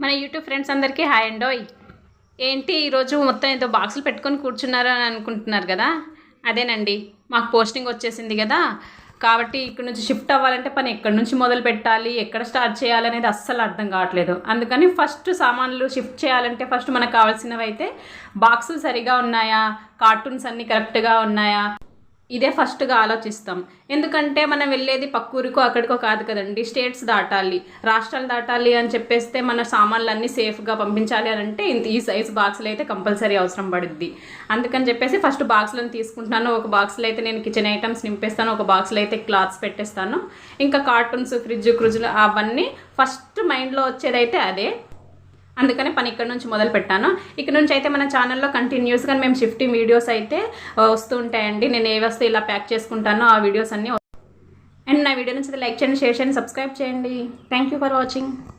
మన YouTube friends అందరికీ hi అండోయ్ ఏంటి ఈరోజు మొత్తం ఏదో బాక్సులు పెట్టుకొని కూర్చున్నారు అని అనుకుంటున్నారు కదా? అదేనండి మాకు పోస్టింగ్ వచ్చేసింది కదా? కాబట్టి ఇక్కడ నుంచి షిఫ్ట్ అవ్వాలంటే పని ఎక్కడి నుంచి మొదలు పెట్టాలి ఎక్కడ స్టార్ట్ చేయాలనేది అస్సలు అర్థం కావట్లేదు. అందుకని ఫస్ట్ సామాన్లు షిఫ్ట్ చేయాలంటే ఫస్ట్ మనకు కావాల్సినవి అయితే బాక్సులు సరిగా ఉన్నాయా? కార్టూన్స్ అన్నీ కరెక్ట్గా ఉన్నాయా? ఇదే ఫస్ట్గా ఆలోచిస్తాం. ఎందుకంటే మనం వెళ్ళేది పక్కూరికో అక్కడికో కాదు కదండి. స్టేట్స్ దాటాలి. రాష్ట్రాలు దాటాలి అని చెప్పేస్తే మన సామాన్లు అన్నీ సేఫ్గా పంపించాలి అని అంటే ఇంత ఈ సైజ్ బాక్సులు అయితే కంపల్సరీ అవసరం పడుద్ది. అందుకని చెప్పేసి ఫస్ట్ బాక్సులను తీసుకుంటున్నాను. ఒక బాక్స్లో అయితే నేను కిచెన్ ఐటమ్స్ నింపేస్తాను. ఒక బాక్స్లో అయితే క్లాత్స్ పెట్టేస్తాను. ఇంకా కార్టూన్స్ ఫ్రిడ్జ్ క్రుజులు అవన్నీ ఫస్ట్ మైండ్లో వచ్చేదైతే అదే. అందుకనే పని ఇక్కడ నుంచి మొదలు పెట్టాను. ఇక్కడ నుంచి అయితే మన ఛానల్లో కంటిన్యూస్గా మేము షిఫ్టింగ్ వీడియోస్ అయితే వస్తూ ఉంటాయండి. నేను ఏ వస్తువు ఇలా ప్యాక్ చేసుకుంటానో ఆ వీడియోస్ అన్నీ అండ్ నా వీడియో నుంచి లైక్ చేయండి షేర్ చేయండి సబ్స్క్రైబ్ చేయండి. Thank you for watching